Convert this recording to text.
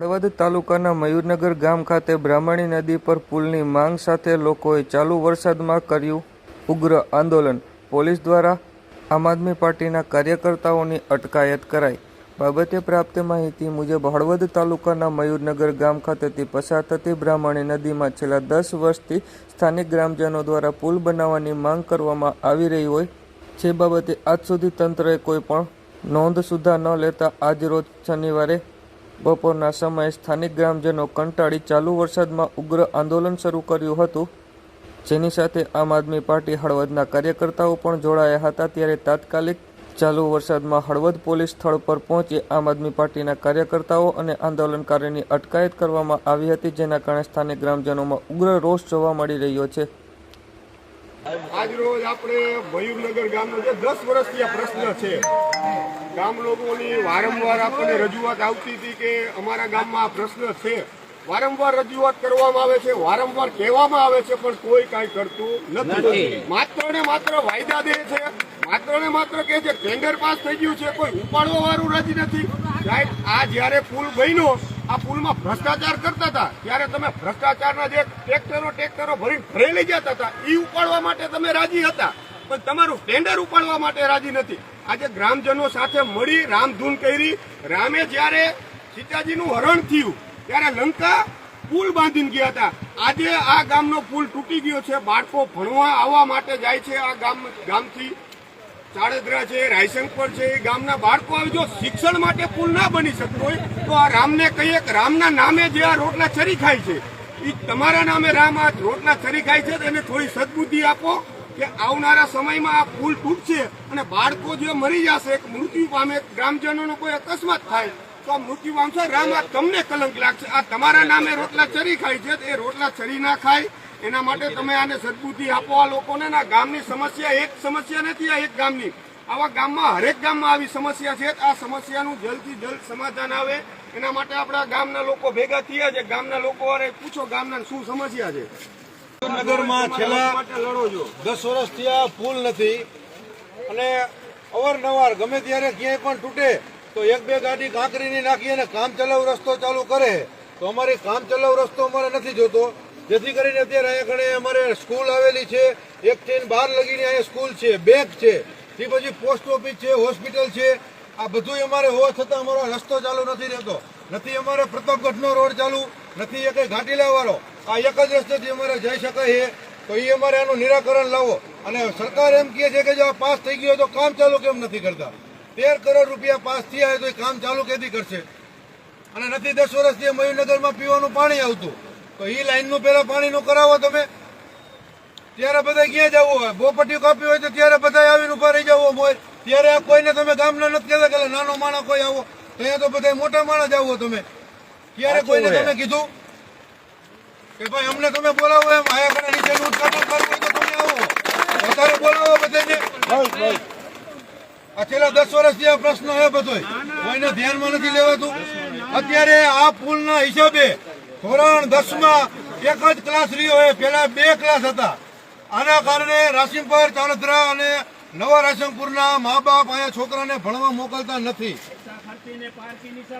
હળવદ તાલુકાના મયુરનગર ગામ ખાતે બ્રાહ્મણી નદી પર પુલની માંગ સાથે લોકોએ ચાલુ વરસાદમાં કર્યું ઉગ્ર આંદોલન. પોલીસ દ્વારા આમ આદમી પાર્ટીના કાર્યકર્તાઓની અટકાયત કરાઈ. બાબતે પ્રાપ્ત માહિતી મુજબ, હળવદ તાલુકાના મયુરનગર ગામ ખાતેથી પસાર થતી બ્રાહ્મણી નદીમાં છેલ્લા દસ વર્ષથી સ્થાનિક ગ્રામજનો દ્વારા પુલ બનાવવાની માંગ કરવામાં આવી રહી હોય જે બાબતે આજ સુધી તંત્રએ કોઈ પણ નોંધ સુધા ન લેતા આજરોજ શનિવારે બપોરના સમયે સ્થાનિક ગ્રામજનો કંટાળી ચાલુ વરસાદમાં ઉગ્ર આંદોલન શરૂ કર્યું હતું. જેની સાથે આમ આદમી પાર્ટી હળવદના કાર્યકર્તાઓ પણ જોડાયા હતા ત્યારે તાત્કાલિક ચાલુ વરસાદમાં હળવદ પોલીસ સ્થળ પર પહોંચી આમ આદમી પાર્ટીના કાર્યકર્તાઓ અને આંદોલનકારીની અટકાયત કરવામાં આવી હતી, જેના કારણે સ્થાનિક ગ્રામજનોમાં ઉગ્ર રોષ જોવા મળી રહ્યો છે. આજ રોજ આપણે મયુરનગર ગામનો જે દસ વર્ષથી આ પ્રશ્ન છે ગામ લોકોની વારંવાર આપણને રજૂઆત આવતી હતી કે અમારા ગામમાં આ પ્રશ્ન છે. વારંવાર રજૂઆત કરવામાં આવે છે વારંવાર કહેવામાં આવે છે પણ કોઈ કાંઈ કરતું નથી. માત્ર ને માત્ર વાયદા દે છે. માત્ર ને માત્ર કે છે ટેન્ડર પાસ થઈ ગયું છે કોઈ ઉપાડવા વાળું રાજી નથી. સાહેબ આ જયારે પુલ બન્યો આ પુલમાં ભ્રષ્ટાચાર કરતા હતા. ત્યારે તમે ભ્રષ્ટાચારના જે ટ્રેક્ટરો ટ્રેક્ટરો ભરીને ઘરે લઈ જતા હતા એ ઉપાડવા માટે તમે રાજી હતા. પણ તમારું ટેન્ડર ઉપાડવા માટે રાજી નથી. આજે ગ્રામજનો સાથે મળી રામધૂન કરી. રામે જ્યારે સીતાજીનું હરણ થયું, ત્યારે લંકા પુલ બાંધીને ગયા હતા. આજે આ ગામનો પુલ તૂટી ગયો છે. બાળકો ભણવા આવવા માટે જાય છે આ ગામ, ગામથી. ચાળેદરા છે, રાયશંકર છે, એ ગામના બાળકો આવી, જો શિક્ષણ માટે પુલ ના બની શકતો હોય, તો આ રામને કહીએ કે રામના નામે જે આ રોટલા ચરી ખાય છે એ તમારા નામે રામ આ રોટલા ચરી ખાય છે એને થોડી સદબુદ્ધિ આપો કે આવનારા સમયમાં આ પુલ તૂટશે અને બાળકો જે મરી જશે મૃત્યુ પામે ગ્રામજનોનો કોઈ અકસ્માત થાય, તો આ મૃત્યુ પામશે, રામ આ તમને કલંક લાગશે. આ તમારા નામે રોટલા ચરી ખાય છે એ રોટલા ચરી ના ખાય એના માટે તમે આને સદબુદ્ધિ આપો. આ લોકોને ના ગામની સમસ્યા એક સમસ્યા નથી આ એક ગામની. આવા ગામમાં હરેક ગામમાં આવી સમસ્યા છે. આ સમસ્યાનું જલ્દથી જલ્દ સમાધાન આવે. એના માટે આપણા ગામના લોકો ભેગા થયા છે. ગામના લોકો અરે પૂછો ગામના શું સમસ્યા છે. નગરમાં છેલ્લા માટે લડો છો. દસ વર્ષથી આ પુલ નથી. અને અવારનવાર ગમે ત્યારે ક્યાંય પણ તૂટે તો એક બે ગાડી કાંકરીની નાખી અને કામ ચલાવ રસ્તો ચાલુ કરે. તો અમારે કામ ચલાવ રસ્તો અમારે નથી જોતો. જેથી કરીને અત્યારે અહીંયા અમારે સ્કૂલ આવેલી છે. એક ટ્રેન બહાર લગીને અહીંયા સ્કૂલ છે બેંક છે તે પછી પોસ્ટ ઓફિસ છે, હોસ્પિટલ છે. આ બધું અમારે હોવા છતાં અમારો રસ્તો ચાલુ નથી રહેતો. નથી અમારે પ્રતાપગઢનો રોડ ચાલુ, નથી એ કંઈ ઘાટીલા વાળો આ એક જ રસ્તેથી અમારે જઈ શકાય છે. તો એ અમારે આનું નિરાકરણ લાવો. અને સરકાર એમ કહે છે કે જો આ પાસ થઈ ગયો તો કામ ચાલુ કેમ નથી કરતા? તેર કરોડ રૂપિયા પાસ થયા તો એ કામ ચાલુ કેથી કરશે? અને નથી દસ વર્ષથી મયુરનગરમાં પીવાનું પાણી આવતું. તો એ લાઈનનું પેલા પાણીનું કરાવો તમે. ત્યારે બધા ક્યાં જવું હોય? બોપટ્ટી કાપી હોય તો ત્યારે બધા આવીને ઊભા રહી જવું હોય ત્યારે આ કોઈને તમે ગામના નથી કહેતા કે નાનો માણસ કોઈ આવો. ત્યાં તો બધા મોટા માણસ આવો તમે. ત્યારે કોઈને તમે કીધું? કે ભાઈ અમને તમે બોલાવો એમ. આયા કણે નીચેનું ઉદઘાટન કરવું હોય તો તમે આવો. વધારે બોલાવો બધાને આ છેલ્લા દસ વર્ષથી આ પ્રશ્ન હે બધો કોઈને ધ્યાનમાં નથી લેવાતું. અત્યારે આ પુલના હિસાબે ધોરણ દસમાં એક જ ક્લાસ રહ્યો હોય પેલા બે ક્લાસ હતા. આના કારણે રાશિમપર ચાણોદરા અને નવા રાશનપુરના મા બાપ અહીંયા છોકરાને ભણવા મોકલતા નથી.